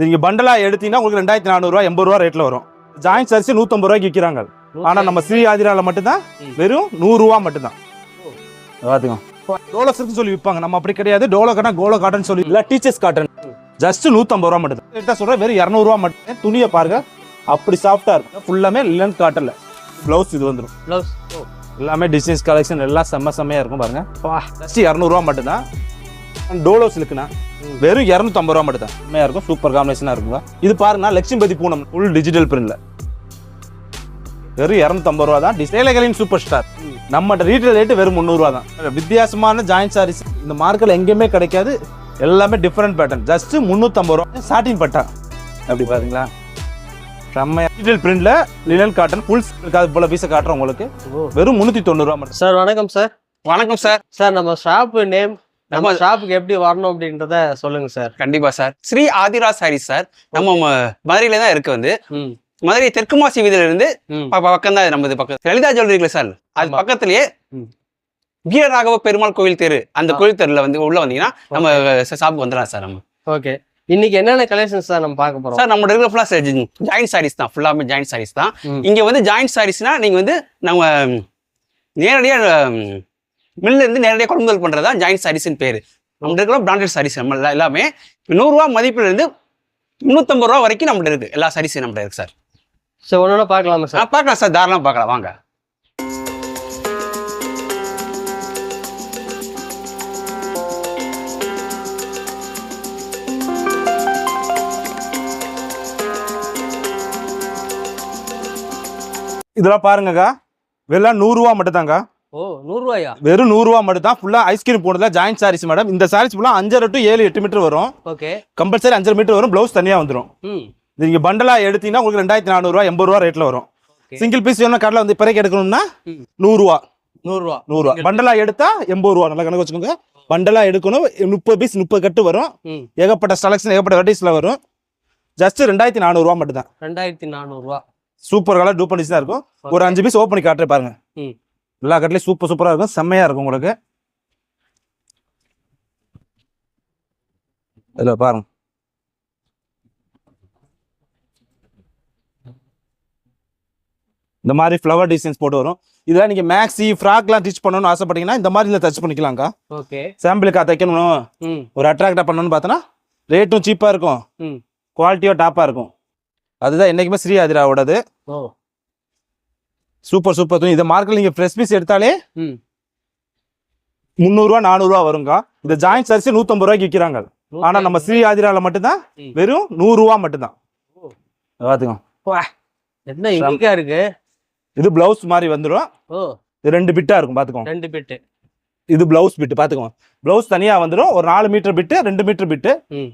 நீங்க பண்டலா எடுத்தீங்கன்னா உங்களுக்கு ரெண்டாயிரத்தி நானூறுரூவா எண்பது ரூபா ரேட்ல வரும். ஜாயின்ஸ் அரிசி நூற்றம்பது ரூபாய்க்கு விற்கிறாங்க ஆனா நம்ம ஸ்ரீ ஆதிரால மட்டும்தான். வெறும் நூறுரூவா மட்டும்தான். பார்த்துக்கோ டோலோ சில்க் சொல்லி விற்பாங்க நம்ம அப்படி கிடையாது. டோலோ காட்டன் கோலோ காட்டன் சொல்லி இல்லை டீச்சர்ஸ் காட்டன் ஜஸ்ட் நூற்றம்பது ரூபா மட்டும் தான் சொல்கிறேன் வெறும் இரநூறுவா மட்டும் துணியை பாருங்க. அப்படி சாஃப்டா இருக்கும். ஃபுல்லாமே லிலன் காட்டன்ல ப்ளவுஸ் இது வந்துடும் ப்ளவுஸ் எல்லாமே டிசைன்ஸ் கலெக்ஷன் எல்லாம் செம்ம செம்மையா இருக்கும் பாருங்க. ஜஸ்ட் இரநூறுவா மட்டும்தான். டோலோ சில்க்னா வெறும் இரநூத்தம்பது ரூபா மட்டும் தான் செம்மையா இருக்கும். சூப்பர் காம்பினேஷனா இருக்குங்க இது பாருங்க லட்சுமிபதி பூனம் ஃபுல் டிஜிட்டல் பிரிண்ட்ல வெறும் இரநூத்தம்பது ரூபா தான். சேலைகளின் சூப்பர் ஸ்டார் நம்ம ரீட்டைல் ரேட்டு வெறும் முந்நூறுவா தான். வித்தியாசமான ஜாயின் சாரீஸ் இந்த மார்க்கெட்ல எங்கேயுமே கிடைக்காது. எல்லாமே டிஃப்ரெண்ட் பேட்டர்ன் ஜஸ்ட் முந்நூற்றம்பது ரூபா. சாட்டின் பட்டா. அப்படி பாருங்களா? செம்மையா. டிஜிட்டல் பிரிண்ட்ல லினன் காட்டன் ஃபுல் அது போல பீஸை காட்டுறோம் உங்களுக்கு. வெறும் முந்நூற்றி தொண்ணூறுரூவா மட்டும். சார் வணக்கம் சார் வணக்கம் சார் சார் நம்ம ஷாப் நேம் நம்ம நம்ம- ஷாப்புக்கு எப்படி வரணும் அப்படின்றத சொல்லுங்க சார் கண்டிப்பா சார் ஸ்ரீ ஆதிரா சாரீஸ் சார் நம்ம மதுரையில தான் இருக்கு வந்து. மதுரை தெற்கு மாசி வீதியில இருந்து பக்கம் தான் நமது பக்கம். லலிதா ஜுவல்லரி இருக்குல்ல சார் அது. பக்கத்துலயே. வீரராகவ பெருமாள் கோவில் தெரு. அந்த. கோவில் தெருல வந்து உள்ள வந்தீங்கன்னா நம்ம ஷாப்புக்கு வந்துடலாம் சார் நம்ம. ஓகே இன்னைக்கு என்னென்ன கலெக்ஷன்ஸ் சார் நம்ம பார்க்க போறோம்? சார் நம்ம இருக்கிற ஃபுல்லா ஜாயின்ட் சாரீஸ் தான். ஃபுல்லாமே ஜாயின்ட் சாரீஸ் தான். இங்க வந்து ஜாயின்ட் சாரீஸ்னா நீங்க வந்து நம்ம நேரடியா மில்ல இருந்து நேரடியாக கொள்முதல் பண்றதா ஜாயின்ட் சாரீஸ்னு பேரு. நம்ம இருக்கிற பிராண்டட் சாரீஸ் நம்ம எல்லா- எல்லாமே நூறுரூவா மதிப்புல இருந்து முந்நூற்றம்பது ரூபா வரைக்கும் நம்மகிட்ட இருக்கு. எல்லா சாரீஸும் நம்மகிட்ட இருக்கு சார் சார் ஒன்னொன்னு பார்க்கலாமா சார் பார்க்கலாம் சார் தாராளமாக பார்க்கலாம். வாங்க. இதெல்லாம் பாருங்கக்கா. வெறும் நூறுரூவா மட்டும் தாங்க ஓ நூறுரூவாயா வெறும் நூறுரூவா மட்டும் தான் ஃபுல்லாக ஐஸ்கிரீம் போனதுல ஜாயின்ட் சாரீஸ் மேடம் இந்த சாரீஸ் ஃபுல்லாக அஞ்சரை டு ஏழு எட்டு மீட்டர் வரும். ஓகே கம்பல்சரி அஞ்சரை மீட்டர் வரும். ப்ளவுஸ் தனியாக வந்துடும் நீங்கள் பண்டலா எடுத்தீங்கன்னா உங்களுக்கு ரெண்டாயிரத்தி நானூறுரூவா எண்பது ரூபா ரேட்டில் வரும். சிங்கிள் பீஸ் வேணும் கடையில் வந்து பிறகு எடுக்கணும்னா. நூறுரூவா நூறுரூவா நூறுரூவா பண்டலா எடுத்தா எண்பது ரூபா. நல்லா கணக்கு வச்சுக்கோங்க. பண்டலா எடுக்கணும். முப்பது பீஸ் முப்பது கட்டு வரும். ஏகப்பட்ட செலக்ஷன் ஏகப்பட்ட வெரைட்டிஸில் வரும். ஜஸ்ட் ரெண்டாயிரத்தி நானூறுரூவா மட்டும் தான் ரெண்டாயிரத்தி நானூறுரூவா சூப்பர் கலர் டூ பண்ணிச்சு தான் இருக்கும். ஒரு அஞ்சு பீஸ் ஓப்பன் காட்டுறேன் பாருங்க. எல்லா கட்லையும் சூப்பர் சூப்பராக இருக்கும். செம்மையா இருக்கும் உங்களுக்கு. இதில் பாருங்க. இந்த மாதிரி ஃப்ளவர் டிசைன்ஸ் போட்டு வரும். இதெல்லாம் நீங்கள் மேக்ஸி ஃப்ராக்லாம் டீச் பண்ணணும்னு ஆசைப்பட்டீங்கன்னா இந்த மாதிரி இதில் டச் பண்ணிக்கலாம்க்கா. ஓகே சாம்பிளுக்கா தைக்கணும். ஒரு அட்ராக்டாக பண்ணணும்னு பார்த்தோன்னா ரேட்டும் சீப்பாக இருக்கும். ம். குவாலிட்டியும் டாப்பாக இருக்கும். அதுதான் என்றைக்குமே ஸ்ரீ ஆதிராவோடது ஓ. சூப்பர் சூப்பர் துணி. இந்த மார்க்கெட் நீங்கள் ஃப்ரெஷ் பீஸ் எடுத்தாலே முந்நூறுரூவா நானூறுரூவா வருங்க இந்த ஜாயின்ட் அரிசி நூற்றம்பது ரூபாய்க்கு விற்கிறாங்க ஆனால் நம்ம ஸ்ரீ ஆதிராவில் மட்டும்தான். வெறும் நூறுரூவா மட்டும்தான். ஓ. பார்த்துக்கோ. என்ன யூனிக்கா இருக்கு? இது பிளவுஸ் மாதிரி வந்துடும் இது ரெண்டு பிட்டாக இருக்கும் பார்த்துக்கோங்க ரெண்டு பிட்டு இது பிளவுஸ் பிட்டு பார்த்துக்கோங்க பிளவுஸ் தனியாக வந்துடும் ஒரு நாலு மீட்டர் பிட்டு ரெண்டு மீட்டர் பிட்டு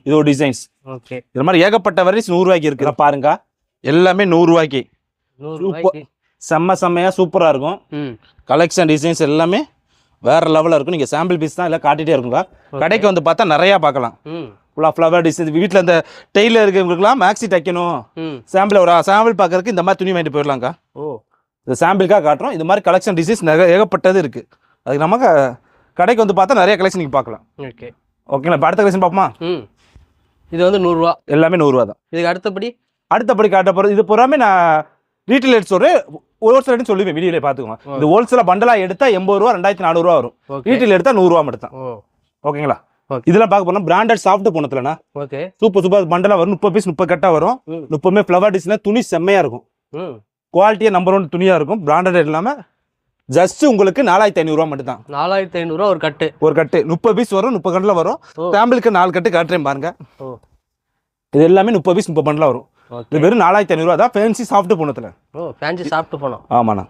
இது ஒரு டிசைன்ஸ் ஓகே. இது மாதிரி ஏகப்பட்ட வெரைட்டிஸ் நூறுரூவாய்க்கு இருக்கு. இதை பாருங்க. எல்லாமே நூறுரூவாய்க்கு. செம்ம செம்மையாக சூப்பராக இருக்கும். ம். கலெக்ஷன் டிசைன்ஸ் எல்லாமே வேற லெவலில் இருக்கும். நீங்கள் சாம்பிள் பீஸ் தான் எல்லாம் காட்டிகிட்டே இருக்குங்க கடைக்கு வந்து பார்த்தா நிறையா பார்க்கலாம். ஃபுல்லாக ஃப்ளவர் டிசைன் வீட்டில் இந்த டெய்லர் இருக்கவங்களுக்குலாம் மேக்ஸி தைக்கணும். சாம்பிள் ஒரு சாம்பிள் பார்க்கறதுக்கு இந்த மாதிரி துணி வாங்கிட்டு போயிடலாம்க்கா. ஓ. இந்த சாம்பிளுக்காக காட்டுறோம். இது மாதிரி கலெக்ஷன் டிசைன்ஸ் நிறைய ஏகப்பட்டது இருக்குது அதுக்கு நமக்கு கடைக்கு வந்து பார்த்தா நிறைய கலெக்ஷன் நீங்கள் பார்க்கலாம். ஓகே. ஓகேங்களா இப்போ அடுத்த கலெக்ஷன் பார்ப்போமா? இது வந்து நூறுரூவா எல்லாமே நூறுரூவா தான். இதுக்கு அடுத்தபடி? அடுத்தபடி காட்ட போகிறது இது பூராமே நான் ரீட்டைல் ரேட் சொல்கிறேன் ரேட்டு சொல்லுவேன் வீடியோவில் பார்த்துக்கோங்க. ஓ. இது ஹோல்சேலாக பண்டலாக எடுத்தால் எண்பது ரூபா ரெண்டாயிரத்தி நானூறுரூவா வரும். ஓகே. ரீட்டைல் எடுத்தால் நூறுரூவா மட்டும் தான் ஓகேங்களா. இதெல்லாம் பார்க்க போனால் பிராண்டட் சாஃப்ட் போனதுலண்ணா. ஓகே. சூப்பர் சூப்பர் பண்டலாக வரும். முப்பது பீஸ் முப்பது கட்டா வரும். முப்பதுமே ஃப்ளவர் டிசைன் துணி செம்மையாக இருக்கும். ம். குவாலிட்டியாக நம்பர் ஒன் துணியாக இருக்கும். பிராண்டட் இல்லாமல் ஜஸ்ட் உங்களுக்கு நாலாயிரத்தி ஐநூறுரூவா மட்டும் தான் நாலாயிரத்தி ஐநூறுரூவா ஒரு கட்டு. ஒரு கட்டு. முப்பது பீஸ் வரும் முப்பது கட்டில் வரும். சாம்பிளுக்கு நாலு கட்டு காட்டுறேன் பாருங்க. இது எல்லாமே முப்பது பீஸ் முப்பது பண்டில் வரும். இது வெறும் நாலாயிரத்தி ஐநூறுரூவா தான் ஃபேன்சி சாஃப்ட் போனத்தில் ஓ ஃபேன்சி சாப்பிட்டு போனோம். ஆமாண்ணா.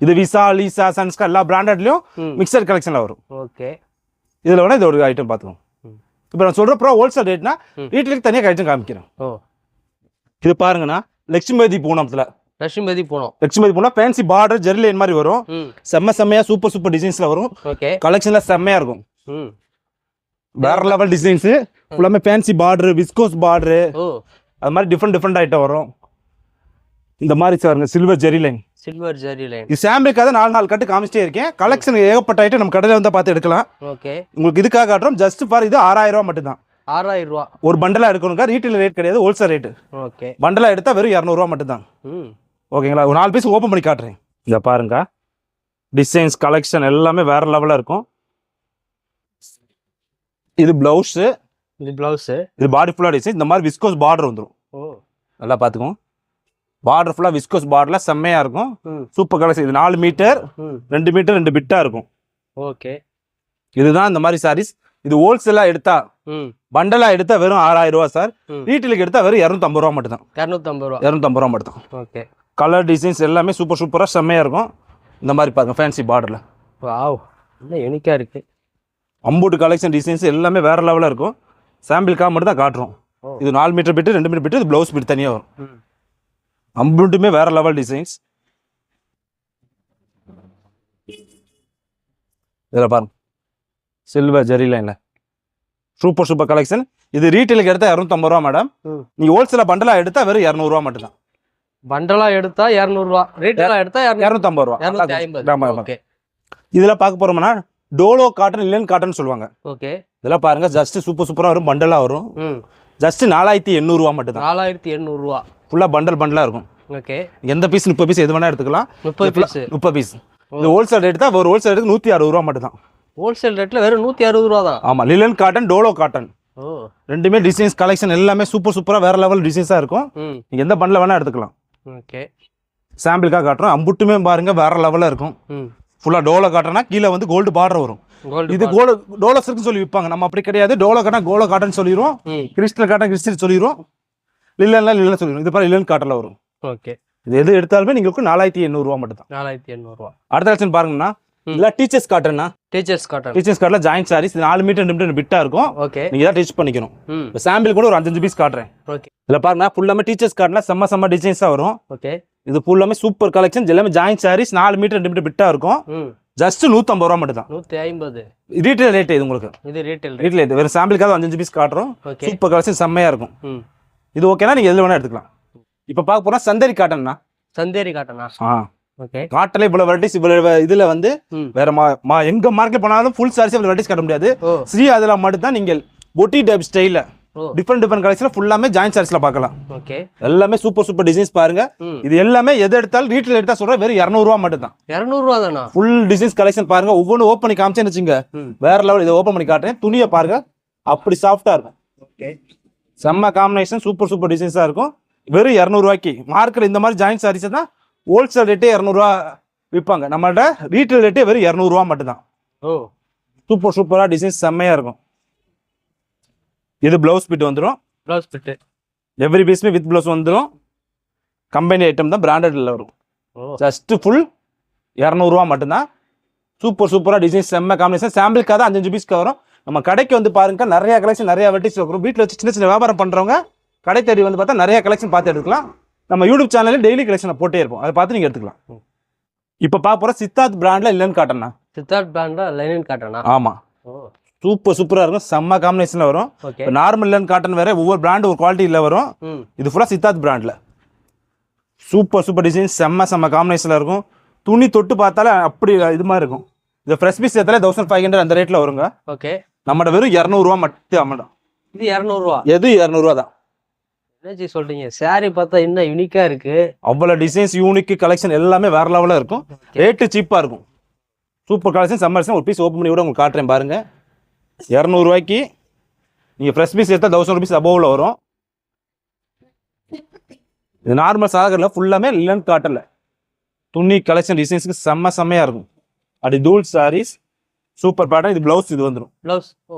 இது விசா லீசா சன்ஸ்கா எல்லா பிராண்டட்லையும் மிக்சர் கலெக்ஷனில் வரும். ஓகே. இதில் வேணால் இது ஒரு ஐட்டம் பார்த்துக்கோங்க ம். இப்போ நான் சொல்கிற ப்ரோ ஹோல்சேல் ரேட்னா ம். வீட்டுக்கு தனியாக ஐட்டம் காமிக்கிறேன். ஓ. இது பாருங்கண்ணா லட்சுமிபதி பூனத்தில். லட்சுமிபதி போனோம். லட்சுமிபதி பூனா ஃபேன்சி பார்டர் ஜெர்லியன் மாதிரி வரும். செம்ம செம்மையாக சூப்பர் சூப்பர் டிசைன்ஸில் வரும். ஓகே. கலெக்ஷனில் செம்மையாக இருக்கும். வேற லெவல் டிசைன்ஸு ஃபுல்லாமே ஃபேன்சி பார்டர் விஸ்கோஸ் பார்டரு அது மாதிரி டிஃப்ரெண்ட் டிஃப்ரெண்ட் ஐட்டம் வரும். இந்த மாதிரி பாருங்க silver zari line silver zari line இது சாம்பிளுக்காக நாலு நாலு கட்டு காமிச்சிட்டே இருக்கேன். கலெக்ஷன் ஏகப்பட்ட ஐட்டம் நம்ம கடையில் வந்து பார்த்து எடுக்கலாம். ஓகே உங்களுக்கு இதுக்காக காட்டுறோம். ஜஸ்ட் ஃபார் இது ஆறாயிரம் ரூபா மட்டும்தான். ஆறாயிரம் ரூபா. ஒரு பண்டலாக எடுக்கணுங்க ரீட்டைல் ரேட் கிடையாது ஹோல்சேல் ரேட்டு ஓகே பண்டலாக எடுத்தால் வெறும் இரநூறுவா மட்டும்தான். ஓகேங்களா ஒரு நாலு பீஸ் ஓப்பன் பண்ணி காட்டுறேன். இதை பாருங்க டிசைன்ஸ் கலெக்ஷன் எல்லாமே வேற லெவலில் இருக்கும். இது பிளவுஸு இது ப்ளவுஸு இது பாடி ஃபுல்லாக டிசைன் இந்த மாதிரி விஸ்கோஸ் பார்டர் வந்துடும் ஓ. நல்லா பார்த்துக்கோங்க பார்டர் ஃபுல்லாக விஸ்கோஸ் பார்டரில் செம்மையாக இருக்கும். சூப்பர் கலெக்ஷன் இது நாலு மீட்டர் ரெண்டு மீட்டர் ரெண்டு பிட்டாக இருக்கும். ஓகே. இதுதான் இந்த மாதிரி சாரீஸ் இது ஹோல்சேலாக எடுத்தா பண்டலாக எடுத்தா வெறும் ஆறாயிரம் ரூபா சார். ரீட்டெயிலுக்கு எடுத்தா வெறும் இரநூத்தம்பது ரூபா மட்டும் தான் இரநூத்தம்பது ரூபா. இரநூத்தம்பது ரூபா மட்டும் தான் ஓகே. கலர் டிசைன்ஸ் எல்லாமே சூப்பர் சூப்பராக செம்மையாக இருக்கும். இந்த மாதிரி பாருங்க ஃபேன்சி பார்டரில் வாவ் இன்னும் யூனிக்காக இருக்குது அம்பூட்டு கலெக்ஷன் டிசைன்ஸ் எல்லாமே வேற லெவலில் இருக்கும். சாம்பிளுக்காக மட்டும் தான் காட்டுறோம். இது நாலு மீட்டர் பிட்டு ரெண்டு மீட்டர் பிட்டு இது ப்ளவுஸ் பிட் தனியாக வரும். அம்புட்டுமே வேற லெவல் டிசைன்ஸ் இதில் பாருங்க. சில்வர் ஜெரி லைனில் சூப்பர் சூப்பர் கலெக்ஷன் இது ரீட்டெயிலுக்கு எடுத்தால் இரநூத்தம்பது ரூபா மேடம். நீங்கள் ஹோல்சேலாக பண்டலாக எடுத்தால் வெறும் இரநூறுவா மட்டும்தான். பண்டலா எடுத்தா இரநூறுவா ரேட்டெல்லாம் எடுத்தா இரநூறு இரநூத்தம்பது ரூபா. இரநூத்தி ஐம்பது. ஓகே. இதில் பார்க்க போகிறோம்னா டோலோ காட்டன் இல்லன் காட்டன் சொல்லுவாங்க. ஓகே. இதெல்லாம் பாருங்க ஜஸ்ட் சூப்பர் சூப்பராக வரும் பண்டலாக வரும். ஜஸ்ட் நாலாயிரத்தி எண்ணூறுவா மட்டும்தான். நாலாயிரத்தி எண்ணூறுரூவா ஃபுல்லாக பண்டல் பண்டலாக இருக்கும். ஓகே. எந்த பீஸ் முப்பது பீஸ் எது வேணா எடுத்துக்கலாம். முப்பது பீஸு முப்பது பீஸ் இந்த ஹோல்சேல் ரேட் தான் ஒரு ஹோல்சேல் ரேட்டுக்கு நூற்றி அறுபது ரூபா மட்டும் தான் ஹோல்சேல் ரேட்டில் வெறும் நூற்றி அறுபது ரூபா தான்? ஆமாம் லிலன் காட்டன் டோலோ காட்டன் ஓ. ரெண்டுமே டிசைன்ஸ் கலெக்ஷன் எல்லாமே சூப்பர் சூப்பராக வேற லெவல் டிசைன்ஸாக இருக்கும். நீங்கள் எந்த பண்டில் வேணால் எடுத்துக்கலாம். ஓகே. சாம்பிளுக்காக காட்டுறோம். அம்புட்டுமே பாருங்க வேற லெவலில் இருக்கும். ஃபுல்லாக டோலோ காட்டனா கீழே வந்து கோல்டு பார்டர் வரும். இது கோல டோலஸ் சொல்லி விற்பாங்க. நம்ம அப்படி கிடையாது. டோலோ காட்டன் கோலோ காட்டன் சொல்லிடுவோம். கிறிஸ்டல் காட்டன் கிறிஸ்டல் சொல்லிடுவோம். இல்லைன்னா இல்லைன்னு சொல்லிடுவோம். இது பாரு இல்லைன்னு காட்டல வரும். ஓகே இது எது எடுத்தாலுமே நீங்களுக்கு நாலாயிரத்தி ரூபா மட்டும் தான் நாலாயிரத்தி எண்ணூறுவா அடுத்த ஆப்ஷன் பாருங்கன்னா இல்ல டீச்சர்ஸ் காட்டனா டீச்சர்ஸ் காட்டன் டீச்சர்ஸ் காட்டல ஜாயின் சாரீஸ் நாலு மீட்டர் ரெண்டு மீட்டர் பிட்டா இருக்கும். ஓகே நீங்க தான் டீச் பண்ணிக்கணும். சாம்பிள் கூட ஒரு அஞ்சஞ்சு பீஸ் காட்டுறேன். ஓகே இதுல பாருங்க ஃபுல்லாமே டீச்சர்ஸ் காட்டல செம்ம செம்ம டிசைன்ஸா வரும். ஓகே இது ஃபுல்லாமே சூப்பர் கலெக்ஷன் எல்லாமே ஜாயின் சாரீஸ் நாலு மீட்டர் ரெண்டு மீட்டர் பிட்டா இருக்கும் ஜஸ்ட் நூற்றம்பது ரூபா மட்டும் தான் நூற்றி ஐம்பது. ரீட்டைல் ரேட் இது உங்களுக்கு. இது ரீட்டைல் ரேட் ரீட்டைல் ரேட் வெறும் சாம்பிளுக்காக அஞ்சஞ்சு பீஸ் காட்டுறோம். சூப்பர் கலெக்ஷன் செம்மையாக இருக்கும். இது ஓகேனா நீங்கள் எதில் வேணால் எடுத்துக்கலாம். இப்போ பார்க்க போனால் சந்தேரி காட்டன்னா? சந்தேரி காட்டனா? ஆ. காட்டில் இவ்வளோ வெரைட்டிஸ் இவ்வளோ இதில் வந்து வேற மா எங்கள் மார்க்கெட் போனாலும் ஃபுல் சாரீஸ் வெரைட்டிஸ் காட்ட முடியாது. ஸ்ரீ அதில் மட்டும் தான் நீங்கள் பொட்டி டைப் ஸ்டைலில் ஓ டிஃப்ரெண்ட் டிஃப்ரெண்ட் கலெக்ஷன் ஃபுல்லாமே ஜாயின்ட் சாரீஸில் பார்க்கலாம். ஓகே எல்லாமே சூப்பர் சூப்பர் டிசைன்ஸ் பாருங்க. இது எல்லாமே எது எடுத்தாலும் ரீட்டைல் எடுத்தா சொல்றேன் வெறும் இரநூறுவா மட்டும் தான் இரநூறுவா தானா? ஃபுல் டிசைன்ஸ் கலெக்ஷன் பாருங்க. ஒவ்வொன்றும் ஓப்பன் பண்ணி காமிச்சேன்னு வச்சுங்க வேற லெவல் இதை ஓப்பன் பண்ணி காட்டுறேன். துணியை பாருங்க. அப்படி சாஃப்டா இருக்கும். ஓகே செம்ம காம்பினேஷன் சூப்பர் சூப்பர் டிசைன்ஸாக இருக்கும். வெறும் இரநூறுவாய்க்கு. மார்க்கெட் இந்த மாதிரி ஜாயின்ட் சாரீஸ் தான் ஹோல்சேல் ரேட்டே இரநூறுவா விற்பாங்க. நம்மள்ட்ட ரீட்டைல் ரேட்டே வெறும் இரநூறுவா மட்டும் தான் ஓ சூப்பர் சூப்பராக டிசைன்ஸ் செம்மையாக இருக்கும். இது ப்ளவுஸ் பிட் வந்துடும் ப்ளவுஸ் பிட்டு எவ்ரி பீஸுமே வித் ப்ளவுஸ் வந்துடும் கம்பெனி ஐட்டம் தான் பிராண்டட்ல வரும். ஓ. ஜஸ்ட் ஃபுல் இரநூறுவா மட்டும்தான். சூப்பர் சூப்பராக டிசைன் செம்ம காம்பினேஷன் சாம்பிளுக்காக தான் அஞ்சஞ்சு பீஸ்க்கு வரும். நம்ம கடைக்கு வந்து பாருங்க நிறைய கலெக்ஷன் நிறைய வெரைட்டிஸ் வரும். வீட்டில் வச்சு சின்ன சின்ன வியாபாரம் பண்ணுறவங்க கடை தேடி வந்து பார்த்தா நிறைய கலெக்ஷன் பார்த்து எடுக்கலாம். நம்ம யூடியூப் சேனலில் டெய்லி கலெக்ஷனை போட்டே இருப்போம். அதை பார்த்து நீங்கள் எடுத்துக்கலாம். இப்போ பார்க்க போகிற சித்தார்த் பிராண்டில் இல்லைன்னு காட்டண்ணா சித்தார்த் பிராண்டா லைனின் காட்டனா ஆமாம் சூப்பர் சூப்பராக இருக்கும். செம்ம காம்பினேஷனில் வரும். நார்மல் இல்லைன்னு காட்டன் வேற ஒவ்வொரு பிராண்டு ஒரு குவாலிட்டியில் வரும். இது ஃபுல்லாக சித்தார்த் பிராண்டில் சூப்பர் சூப்பர் டிசைன் செம்ம செம்ம காம்பினேஷனில் இருக்கும். துணி தொட்டு பார்த்தாலே அப்படி இது மாதிரி இருக்கும். இந்த ஃப்ரெஷ் பீஸ் எடுத்தாலே தௌசண்ட் ஃபைவ் ஹண்ட்ரட் அந்த ரேட்டில் வருங்க. ஓகே நம்மகிட்ட வெறும் இரநூறுவா மட்டும் அமௌண்ட் இது இரநூறுவா? எது இரநூறுவா தான். என்னச்சி சொல்றீங்க? saree பார்த்தா இன்னும் யூனிக்கா இருக்கு? அவ்வளோ டிசைன்ஸ் யூனிக் கலெக்ஷன் எல்லாமே வேற லெவலில் இருக்கும். ரேட்டு சீப்பாக இருக்கும். சூப்பர் கலெக்ஷன் சம்மர் ஒரு பீஸ் ஓப்பன் பண்ணி கூட உங்களுக்கு காட்டுறேன் பாருங்க. இரநூறுவாய்க்கு நீங்கள் ஃப்ரெஷ் பீஸ் எடுத்தால் தௌசண்ட் ருபீஸ் அபோவில் வரும். இது நார்மல் சாகரில் ஃபுல்லாமே லிலன் காட்டல துணி கலெக்ஷன் டிசைன்ஸ்க்கு செம்ம செம்மையாக இருக்கும். அப்படி தூள் சாரீஸ் சூப்பர் பேட்டர்ன் இது ப்ளவுஸ் இது வந்துடும் ப்ளவுஸ் ஓ.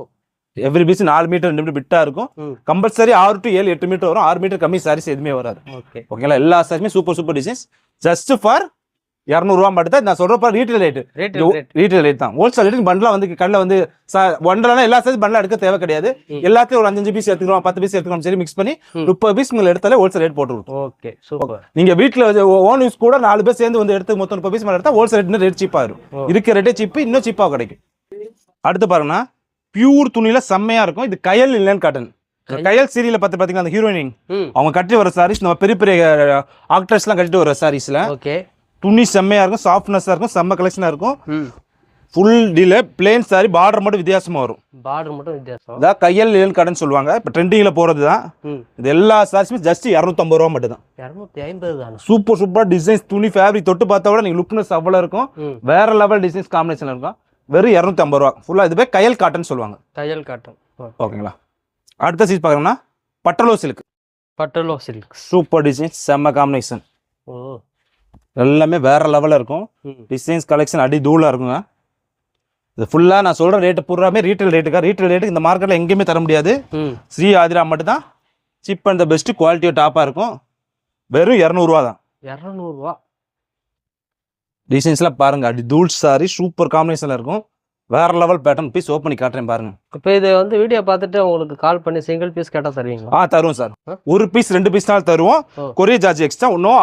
எவ்ரி பீஸ் நாலு மீட்டர் ரெண்டு மீட்டர் பிட்டாக இருக்கும். கம்பல்சரி ஆறு டு ஏழு எட்டு மீட்டர் வரும். ஆறு மீட்டர் கம்மி சாரீஸ் எதுவுமே வராது. ஓகே ஓகேங்களா எல்லா சாரியுமே super super designs just for இரநூறுவா மட்டும் தான் நான் சொல்கிறப்ப retail rate rate rate retail rate தான். ஹோல்சேல் ரேட்டுக்கு பண்டலாம் வந்து கடையில் வந்து ஒன்றரை எல்லா சைஸ் பண்டலாம் எடுக்க தேவை கிடையாது. எல்லாத்தையும் ஒரு அஞ்சஞ்சு பீஸ் எடுத்துக்கிறோம் பத்து பீஸ் எடுத்துக்கிறோம் சரி மிக்ஸ் பண்ணி. முப்பது பீஸ் மேலே எடுத்தாலே ஹோல்சேல் ரேட் போட்டு கொடுத்தோம் ஓகே சூப்பர் நீங்கள் வீட்டில் ஓன் யூஸ் கூட நாலு பேர் சேர்ந்து வந்து எடுத்து மொத்தம் முப்பது பீஸ் மேலே எடுத்தால் ஹோல்சேல் ரேட் ரேட் சீப்பாக. இருக்கும் இருக்க ரேட்டே சீப்பு இன்னும் சீப்பாக கிடைக்கும். அடுத்து பாருங்கன்னா பியூர் துணியில செம்மையா இருக்கும். இது கயல் இல்லைன்னு காட்டன் கயல். சீரியல பார்த்து பார்த்தீங்கன்னா அந்த ஹீரோயினிங் ம். அவங்க கட்டி வர சாரீஸ் நம்ம பெரிய பெரிய ஆக்டர்ஸ்லாம் கட்டிட்டு வர சாரீஸ்ல ஓகே துணி செம்மையா இருக்கும் சாஃப்ட்னஸாக இருக்கும் செம்ம கலெக்ஷனாக இருக்கும். ஃபுல் டிலே பிளேன் சாரி பார்டர் மட்டும் வித்தியாசமா வரும். பார்டர் மட்டும் வித்தியாசம். இதான் கையல் லேன் கடன் சொல்லுவாங்க. இப்போ ட்ரெண்டிங்கில் போகிறது தான் இது எல்லா சாரீஸுமே ஜஸ்ட் இரநூத்தம்பது ரூபா மட்டும் தான் இரநூத்தி ஐம்பது தானே? சூப்பர் சூப்பர் டிசைன்ஸ் துணி ஃபேப்ரிக் தொட்டு பார்த்தா கூட நீங்கள் லுக்னஸ் அவ்வளோ இருக்கும். வேற லெவல் டிசைன்ஸ் காம்பினேஷன் இருக்கும். வெறும் இரநூத்தி ஐம்பது ரூபா ஃபுல்லாக இதுவே கையல் காட்டன் சொல்லுவாங்க. தையல் காட்டன் ஓகேங்களா? அடுத்த சீஸ் பார்க்குறோம்னா பட்டலோ சில்க் பட்டலோ சில்க்ஸ் சூப்பர் டிசைன்ஸ் செம்ம காம்பினேஷன் ஓ. எல்லாமே வேற லெவலில் இருக்கும். டிசைன்ஸ் கலெக்ஷன் அடி தூளாக இருக்குங்க. இது ஃபுல்லாக நான் சொல்கிற ரேட்டு பூராமே ரீட்டைல் ரேட்டுக்கா ரீட்டைல் ரேட்டுக்கு இந்த மார்க்கெட்டில் எங்கேயுமே தர முடியாது. ஸ்ரீ ஆதிரா மட்டும்தான். சீப் அண்ட் த பெஸ்ட்டு குவாலிட்டியோ டாப்பாக இருக்கும். வெறும் இரநூறுவா தான். இரநூறுவா. டிசைன்ஸ்லாம் பாருங்க அடி தூள் சாரி சூப்பர் காம்பினேஷனில் இருக்கும். வேற லெவல் பேட்டர்ன் பீஸ் ஓப்பன் பண்ணி காட்டுறேன் பாருங்க. இப்போ இது வந்து வீடியோ பார்த்துட்டு உங்களுக்கு கால் பண்ணி சிங்கிள் பீஸ் கேட்டால் தருவீங்களா? ஆ தருவோம் சார்? ஒரு பீஸ் ரெண்டு பீஸ் தான் தருவோம். கொரியர் சார்ஜ் எக்ஸ்ட்ரா இன்னும்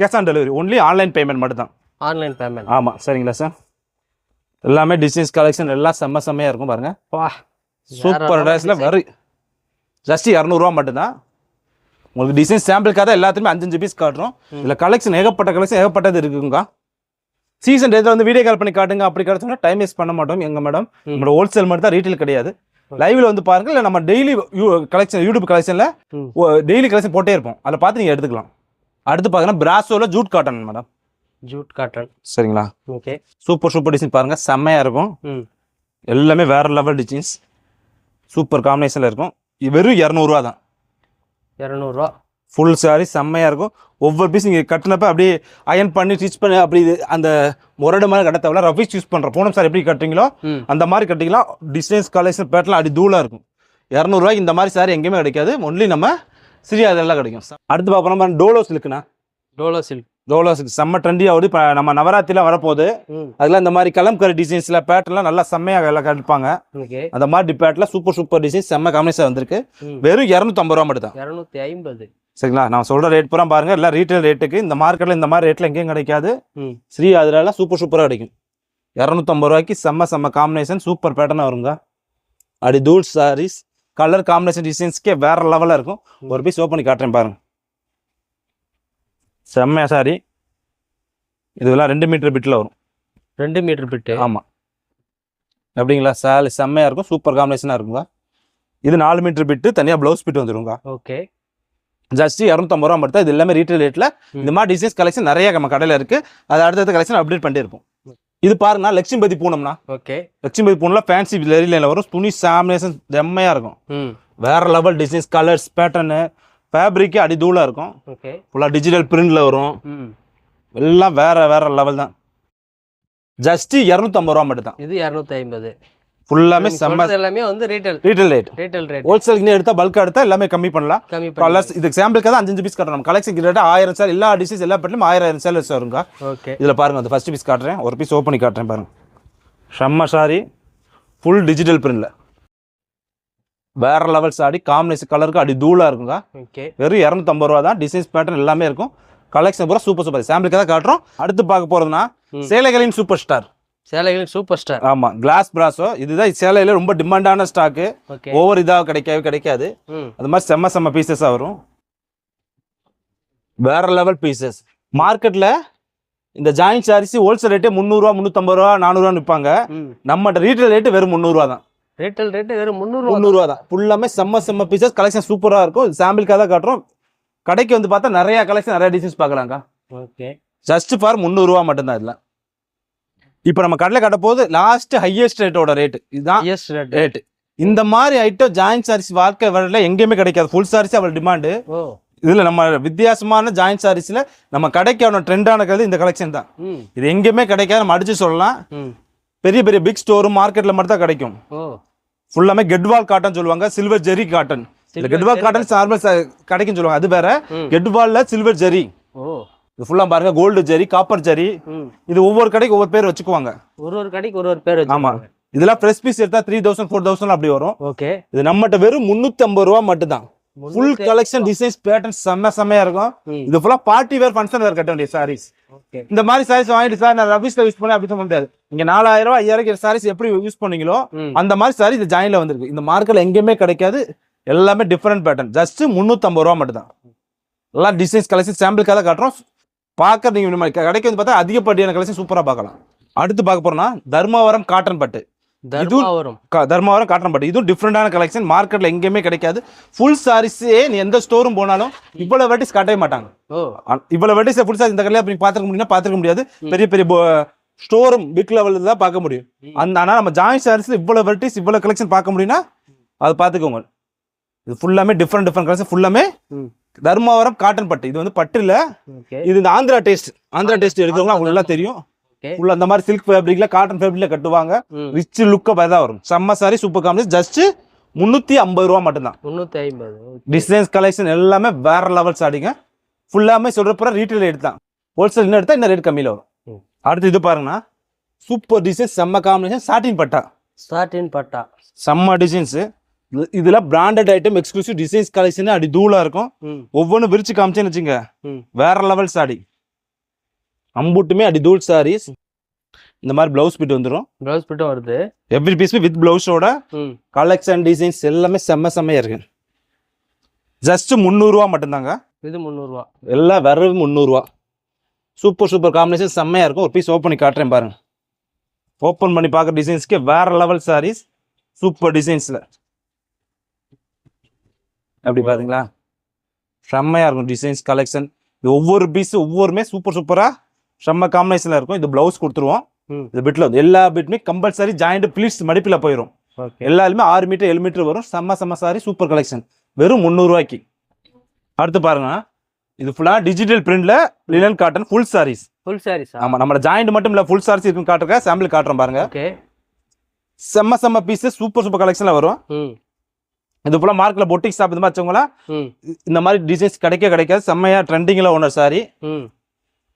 cash on delivery only online payment மட்டும் தான் ஆன்லைன் பேமெண்ட் ஆமாம் சரிங்களா சார்? எல்லாமே டிசைன்ஸ் கலெக்ஷன் எல்லாம் செம்ம செம்மையாக இருக்கும் பாருங்க. வா சூப்பர் ட்ரெஸ்ல வெறும் ஜஸ்ட் இரநூறுவா மட்டும்தான். உங்களுக்கு டிசைன் சாம்பிளுக்காக தான் எல்லாத்துக்குமே அஞ்சஞ்சு பீஸ் காட்டுறோம். இதில் கலெக்ஷன் ஏகப்பட்ட கலெக்ஷன் ஏகப்பட்டது இருக்குங்க சீசன் டேத்தில் வந்து வீடியோ கால் பண்ணி காட்டுங்க. அப்படி கிடச்சோம்னா டைம் வேஸ்ட் பண்ண மாட்டோம். எங்க மேடம் ம். நம்மளோட ஹோல்சேல் மட்டும் தான் ரீட்டைல் கிடையாது. லைவ்ல வந்து பாருங்க. இல்லை நம்ம டெய்லி கலெக்ஷன் யூடியூப் கலெக்ஷனில். டெய்லி கலெக்ஷன் போட்டே இருப்போம். அதில் பார்த்து நீங்கள் எடுத்துக்கலாம். அடுத்து பார்த்தீங்கன்னா பிராசோவில் jute cotton madam jute cotton சரிங்களா? ஓகே சூப்பர் சூப்பர் டிசைன் பாருங்க. செம்மையாக இருக்கும். எல்லாமே வேற லெவல் டிசைன்ஸ் சூப்பர் காம்பினேஷனில் இருக்கும். வெறும் இரநூறுவா தான். இரநூறுவா. ஃபுல் சாரி செம்மையாக இருக்கும். ஒவ்வொரு பீஸ் நீங்கள் கட்டினப்ப அப்படியே அயன் பண்ணி ஸ்டிச் பண்ணி அப்படி இது அந்த முரடு மாதிரி கட்ட தேவையில்ல. ரஃபீஸ் யூஸ் பண்ணுற பூனம் சார் எப்படி கட்டுறீங்களோ ம். அந்த மாதிரி கட்டிக்கலாம். டிசைன்ஸ் கலெக்ஷன் பேட்டர்லாம் அடி தூளாக இருக்கும். இரநூறுவாய்க்கு இந்த மாதிரி சாரி எங்கேயுமே கிடைக்காது. ஒன்லி நம்ம சிறிய அதெல்லாம் கிடைக்கும். அடுத்து பார்ப்போம் நம்ம டோலோ சில்க்குண்ணா டோலோ சில்க். டோலோ சில்க். செம்ம ட்ரெண்டி ஆகுது இப்போ நம்ம நவராத்திரிலாம் வரப்போகுது. அதெல்லாம் இந்த மாதிரி கலம்கரி டிசைன்ஸில் பேட்டர்லாம் நல்லா செம்மையாக எல்லாம் கட்டிப்பாங்க. அந்த மாதிரி பேட்டில் சூப்பர் சூப்பர் டிசைன் செம்ம காம்பினேஷன் வந்திருக்கு. வெறும் இரநூத்தம்பது ரூபா மட்டும் தான் இரநூத்தி ஐம்பது. சரிங்களா? நான் சொல்கிற ரேட் பூரா பாருங்க. எல்லாம் ரீட்டைல் ரேட்டுக்கு இந்த மார்க்கெட்டில் இந்த மாதிரி ரேட்டில் எங்கேயும் கிடைக்காது. ஸ்ரீ அதிலலாம் சூப்பர் சூப்பராக கிடைக்கும் இரநூத்தம்பது ரூபாய்க்கு செம்ம செம்ம காம்பினேஷன் சூப்பர் பேட்டர்னாக வருங்க. அடி தூள் சாரீஸ் கலர் காம்பினேஷன் டிசைன்ஸ்க்கே வேற லெவலில் இருக்கும். ஒரு பீஸ் ஓப்பன் பண்ணி காட்டுறேன் பாருங்க. செம்மையா சாரி இதெல்லாம் ரெண்டு மீட்டர் பிட்டில் வரும். ரெண்டு மீட்டர் பிட்டு ஆமாம் அப்படிங்களா சாரி செம்மையாக இருக்கும். சூப்பர் காம்பினேஷனாக இருக்குங்க. இது நாலு மீட்டர் பிட்டு தனியாக ப்ளவுஸ் பிட் வந்துருங்க. ஓகே ஜஸ்ட் இரநூத்தம்பது ரூபா மட்டும் தான். இது எல்லாமே ரீட்டைல் ரேட்டில் இந்த மாதிரி டிசைன்ஸ் கலெக்ஷன் நிறைய நம்ம கடையில் இருக்கு. அது அடுத்தடுத்த கலெக்ஷன் அப்டேட் பண்ணிட்டே இருப்போம். இது பாருங்கண்ணா லட்சுமிபதி பூனம்னா ஓகே. லட்சுமிபதி பூனில் ஃபேன்சி லைனில் வரும் துணி சாமினேஷன் செம்மையாக இருக்கும். வேற level designs colours pattern fabric அடிதூளாக இருக்கும். ஓகே. ஃபுல்லாக டிஜிட்டல் பிரிண்டில் வரும். எல்லாம் வேற வேற லெவல் தான். ஜஸ்ட் இரநூத்தம்பது ரூபா மட்டும் தான் இது இரநூத்தி ஐம்பது ஃபுல்லாமே செம்ம எல்லாமே வந்து retail retail rate retail rate wholesale இன்னும் எடுத்தால் பல்காக எடுத்தால் எல்லாமே கம்மி பண்ணலாம். கம்மி கலர்ஸ் இதுக்கு சாம்பிளுக்கு தான் அஞ்சு பீஸ் கட்டணும். கலெக்ஷன் கிட்ட ஆயிரம் சார் எல்லா டிசைன்ஸ் எல்லா பட்டிலும் ஆயிரம் சேலர்ஸ் வருங்க. ஓகே இதில் பாருங்க அந்த ஃபர்ஸ்ட் பீஸ் காட்டுறேன். ஒரு பீஸ் ஓப்பன் பண்ணி காட்டுறேன் பாருங்க. செம்ம சாரி ஃபுல் டிஜிட்டல் பிரிண்டில் வேற லெவல் சாரி காம்பினேஷன் கலருக்கு அடி தூளாக இருக்குங்க. ஓகே வெறும் இரநூத்தம்பது ரூபா தான். டிசைன்ஸ் பேட்டர்ன் எல்லாமே இருக்கும். கலெக்ஷன் பூரா சூப்பர் சூப்பர் சாம்பிளுக்கு தான் காட்டுறோம். அடுத்து பார்க்க போகிறதுனா. சேலைகளின் சூப்பர் ஸ்டார் சேலைகளின் சூப்பர் ஸ்டார் ஆமாம் கிளாஸ் பிராஸோ இதுதான் சேலையில் ரொம்ப டிமாண்டான ஸ்டாக்கு ஓவர் இதாக கிடைக்கவே கிடைக்காது. அது மாதிரி செம்ம செம்ம பீசஸாக வரும். வேற லெவல் பீசஸ் மார்க்கெட்டில் இந்த ஜாயின் சாரிஸ் ஹோல்சேல் ரேட்டே முந்நூறுரூவா முந்நூற்றம்பது ரூபா நானூறுவா விற்பாங்க ம். நம்மகிட்ட ரீட்டைல் ரேட்டு வெறும் முந்நூறுரூவா தான். ரீட்டைல் ரேட்டு வெறும் முந்நூறுவா முந்நூறுரூவா தான். ஃபுல்லாமே செம்ம செம்ம பீசஸ் கலெக்ஷன் சூப்பராக இருக்கும். சாம்பிளுக்காக தான் காட்டுறோம். கடைக்கு வந்து பார்த்தா நிறைய கலெக்ஷன் நிறைய டிசைன்ஸ் பார்க்கலாங்க ஓகே ஜஸ்ட் ஃபார் முந்நூறுரூவா மட்டும்தான் இதில். இப்போ நம்ம கடையில் கட்ட போது லாஸ்ட் ஹையஸ்ட் ரேட்டோட ரேட்டு இதுதான் ரேட் ரேட்டு இந்த மாதிரி ஐட்டம் ஜாயின் சாரீஸ் வாழ்க்கை வரல எங்கேயுமே கிடைக்காது. ஃபுல் சாரீஸ் அவள் டிமாண்டு இதில் நம்ம வித்தியாசமான ஜாயின் சாரீஸில் நம்ம கடைக்கான ட்ரெண்டான கருது இந்த கலெக்ஷன் தான். இது எங்கேயுமே கிடைக்காது. நம்ம அடிச்சு சொல்லலாம். பெரிய பெரிய பிக் ஸ்டோர் மார்க்கெட்டில் மட்டும் தான் கிடைக்கும். ஃபுல்லாமே கெட்வால் காட்டன் சொல்லுவாங்க. Silver zari cotton Gadwal cotton normal கிடைக்கும் சொல்லுவாங்க. அது வேற. கெட்வால்ல சில்வர் ஜெரி இது ஃபுல்லாக பாருங்க கோல்டு ஜெரி காப்பர் ஜெரி. இது ஒவ்வொரு கடைக்கு ஒவ்வொரு பேர் வச்சுக்குவாங்க. ஒரு ஒரு கடைக்கு ஒரு ஒரு பேர் ஆமா. இதெல்லாம் ஃப்ரெஷ் பீஸ் எடுத்தா த்ரீ தௌசண்ட் ஃபோர் தௌசண்ட் அப்படி வரும். ஓகே. இது நம்மகிட்ட வெறும் முந்நூற்றி ஐம்பது ரூபா மட்டும்தான். ஃபுல் கலெக்ஷன் டிசைன்ஸ் பேட்டர்ன் செம்ம செம்மையா இருக்கும். இது ஃபுல்லா பார்ட்டி வேர் ஃபங்க்ஷன் வேர் கட்ட வேண்டிய சாரீஸ் இந்த மாதிரி சாரீஸ் வாங்கிட்டு சார் நான் ரபிஸ்ல யூஸ் பண்ணி அப்படி சொல்ல முடியாது. இங்க நாலாயிரம் ரூபாய் ஐயாயிரம் சாரீஸ் எப்படி யூஸ் பண்ணீங்களோ அந்த மாதிரி சாரி இந்த ஜாயின்ல வந்திருக்கு. இந்த மார்க்கெட்ல எங்கேயுமே கிடைக்காது. எல்லாமே டிஃப்ரெண்ட் பேட்டர்ன் ஜஸ்ட் முந்நூற்றம்பது ரூபா மட்டும் தான் எல்லாம் டிசைன்ஸ் கலெக்ஷன் சாம்பிளுக்காக காட்டுறோம். பார்க்க நீங்க நம்ம கடைக்கு வந்து பார்த்தா அதிகப்படியான கலெக்ஷன் சூப்பரா பார்க்கலாம். அடுத்து பார்க்க போறோம்னா தர்மாவரம் காட்டன் பட்டு. தர்மாவரம். தர்மாவரம் காட்டன் பட்டு. இதுவும் டிஃப்ரெண்டான கலெக்ஷன் மார்க்கெட்ல எங்கேயுமே கிடைக்காது. ஃபுல் சாரீஸே நீ எந்த ஸ்டோரும் போனாலும் இவ்வளவு வெரைட்டிஸ் காட்டவே மாட்டாங்க. இவ்வளவு வெரைட்டிஸ் ஃபுல் சாரி இந்த கடையில் அப்படி பார்த்துக்க முடியும்னா பார்த்துக்க முடியாது. பெரிய பெரிய ஸ்டோரும் பிக் லெவலில் தான் பார்க்க முடியும். அந்த ஆனால் நம்ம ஜாயின் சாரீஸ்ல இவ்வளவு வெரைட்டிஸ் இவ்வளவு கலெக்ஷன் பார்க்க முடியும்னா அது பார்த்துக்கோங்க. இது ஃபுல்லாமே டிஃப்ரெண்ட் டிஃப்ரெண்ட் கலெக்ஷன் ஃபுல்லாமே. தர்மாவரம் காட்டன் பட்டு. இது வந்து பட்டு இல்ல. இது இந்த ஆந்திரா டேஸ்ட் ஆந்திரா டேஸ்ட் எடுக்கிறவங்க அவங்களுக்கு எல்லாம் தெரியும். ஃபுல்லா அந்த மாதிரி சில்க் ஃபேப்ரிக்ல காட்டன் ஃபேப்ரிக்ல கட்டுவாங்க. ரிச் லுக்கை தான் வரும். செம்ம சாரி சூப்பர் காம்பினேஷன் ஜஸ்ட் முந்நூற்றி ஐம்பது ரூபா மட்டும்தான். முந்நூற்றி ஐம்பது. டிசைன்ஸ் கலெக்ஷன் எல்லாமே வேற லெவல் சாடிங்க ஃபுல்லாமே சொல்றப்ப ரீட்டைல் ரேட் தான். ஹோல்சேல் இன்னும் எடுத்தா இன்னும் ரேட் கம்மியில் வரும். அடுத்து இது பாருங்கன்னா சூப்பர் டிசைன் செம்ம காம்பினேஷன் சாட்டின் பட்டா. சாட்டின் பட்டா. செம்ம டிசைன்ஸ் இதுல branded item exclusive designs collection அடி தூளா இருக்கும். ஒவ்வொன்றும் விரிச்சு காமிச்சேன்னு வச்சுங்க. வேற லெவல் சாடி அம்புட்டுமே அடி தூள் சாரீஸ் இந்த மாதிரி பிளவுஸ் பிட் வந்துடும் ப்ளவுஸ் பிட்டும் வருது. எவ்ரி பீஸ் வித் பிளவுஸோட கலெக்ஷன் டிசைன்ஸ் எல்லாமே செம்ம செம்மையா இருக்கு. ஜஸ்ட் முந்நூறுரூவா மட்டும்தாங்க. இது முந்நூறுரூவா எல்லாம் வெறும் முந்நூறுரூவா சூப்பர் சூப்பர் காம்பினேஷன் செம்மையா இருக்கும். ஒரு பீஸ் ஓப்பன் பண்ணி காட்டுறேன் பாருங்க. ஓப்பன் பண்ணி பார்க்குற டிசைன்ஸ்க்கு வேற லெவல் சாரீஸ் சூப்பர் டிசைன்ஸ்ல அப்படி பாத்தீங்களா? செம்மையா இருக்கும் டிசைன்ஸ் கலெக்ஷன் இது ஒவ்வொரு பீஸ் ஒவ்வொருமே சூப்பர் சூப்பரா செம்ம காம்பினேஷன்ல இருக்கும். இது பிளவுஸ் கொடுத்துருவோம். இந்த பிட்ல வந்து எல்லா பிட்டுமே கம்பல்சரி ஜாயிண்ட் பிளீட்ஸ் மடிப்பில் போயிடும் எல்லாருமே ஆறு மீட்டர் ஏழு மீட்டர் வரும். செம்ம செம்ம சாரி சூப்பர் கலெக்ஷன் வெறும் முந்நூறுவாய்க்கு. அடுத்து பாருங்க. இது ஃபுல்லா digital பிரிண்ட்ல linen cotton full sarees full சாரீஸா ஆமா நம்ம ஜாயிண்ட் மட்டும் இல்ல ஃபுல் சாரீஸ் இருக்குன்னு காட்டுறக்க சாம்பிள் காட்டுறோம் பாருங்க. செம்ம செம்ம பீஸ் சூப்பர் சூப்பர் கலெக்ஷன்ல வரும். இது ஃபுல்லா மார்க்ல பொட்டிக் ஷாப் இந்த மாதிரி வச்சவங்களா இந்த மாதிரி டிசைன்ஸ் கிடைக்க கிடைக்காது. செம்மையா ட்ரெண்டிங்ல ஒன்று சாரி ம்.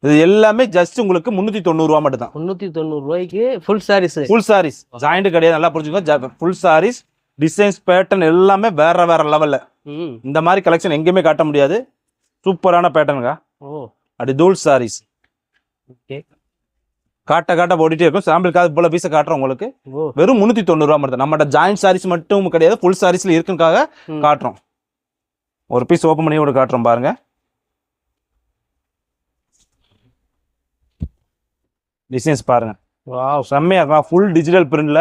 இது எல்லாமே ஜஸ்ட் உங்களுக்கு முந்நூற்றி தொண்ணூறுரூவா மட்டும் தான் முந்நூற்றி தொண்ணூறுரூவாய்க்கு full sarees full sarees joint கிடையாது நல்லா புரிஞ்சுக்கோங்க. ஃபுல் சாரீஸ் டிசைன்ஸ் பேட்டர்ன் எல்லாமே வேற வேற லெவல்ல ம். இந்த மாதிரி கலெக்ஷன் எங்கேயுமே காட்ட முடியாது. சூப்பரான பேட்டர்னுங்க ஓ. அப்படி தூள் சாரீஸ் ஓகே காட்ட காட்ட ஓடிட்டே இருக்கும். சாம்பிளுக்காக போல பீஸை காட்டுறோம் உங்களுக்கு. வெறும் முந்நூற்றி தொண்ணூறுரூவா மட்டும் நம்மகிட்ட ஜாயிண்ட் சாரீஸ் மட்டும் கிடையாது. ஃபுல் சாரீஸ்ல இருக்குக்காக. காட்டுறோம். ஒரு பீஸ் ஓப்பன் பண்ணி கூட காட்டுறோம் பாருங்க. டிசைன்ஸ் பாருங்க. செம்மையா இருக்கும்? ஃபுல் டிஜிட்டல் பிரிண்ட்ல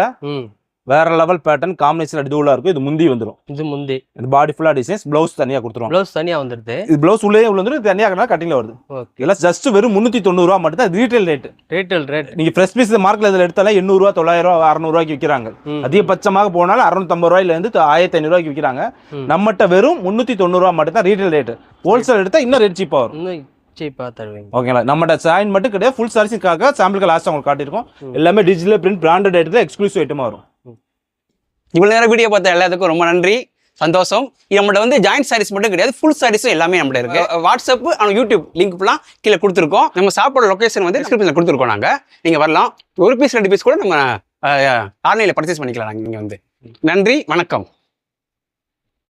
வேற லெவல் பேட்டர்ன் காம்பினேஷன் அடிதூளா இருக்கும். இது முந்தி வந்துடும் இது முந்தி. இது பாடி ஃபுல்லா டிசைன்ஸ் பிளவுஸ் தனியா கொடுத்துருவோம் ப்ளவுஸ் தனியாக வந்துடுது இது பிளவுஸ் உள்ளே உள்ள இது தனியாக கட்டிங்ல வருது. இதெல்லாம் ஜஸ்ட் வெறும் முந்நூற்றி தொண்ணூறுரூவா மட்டும் தான் ரீட்டைல் ரேட் ரேட்டல் ரேட் நீங்க ஃப்ரெஷ் பீஸ் மார்க்கெட்ல இதில் எடுத்தாலே எண்ணூறுரூவா தொள்ளாயிரம் அறநூறுவாய்க்கு விற்கிறாங்க ம். அதிகபட்சமாக போனாலும் அறுநூத்தம்பது ரூபாயில இருந்து ஆயிரத்தி ஐநூறுவாய்க்கு விற்கிறாங்க ம். நம்மகிட்ட வெறும் முந்நூற்றி தொண்ணூறுரூவா மட்டும் தான் ரீட்டைல் ரேட் ஹோல்சேல் எடுத்தா இன்னும் ரேட் சீப்பாக வரும். சீப்பாக தருவீங்க. ஓகேங்களா நம்மகிட்ட சாயின் மட்டும் கிடையாது ஃபுல் சாரீஸுக்காக சாம்பிளுக்கு லாஸ்ட் உங்களுக்கு காட்டியிருக்கோம். எல்லாமே டிஜிட்டல் பிரிண்ட் பிராண்டட் ஐட்டத்தில் எக்ஸ்க்ளூசிவ் ஐட்டமாக வரும். இவ்வளோ நேரம் வீடியோ பார்த்த எல்லாத்துக்கும் ரொம்ப நன்றி சந்தோஷம். இது வந்து ஜாயிண்ட் சாரீஸ் மட்டும் கிடையாது ஃபுல் சாரீஸும் எல்லாமே நம்மகிட்ட இருக்கு. வாட்ஸ்அப் ஆனால் யூடியூப் லிங்க் ஃபுல்லாக கீழே கொடுத்துருக்கோம். நம்ம சாப்பாடு லொக்கேஷன் வந்து டிஸ்கிரிப்ஷனில் கொடுத்துருக்கோம் நாங்கள் நீங்கள் வரலாம். ஒரு பீஸ் ரெண்டு பீஸ் கூட நம்ம ஆன்லைனில் பர்ச்சேஸ் பண்ணிக்கலாம் நாங்கள் இங்கே வந்து. நன்றி வணக்கம்.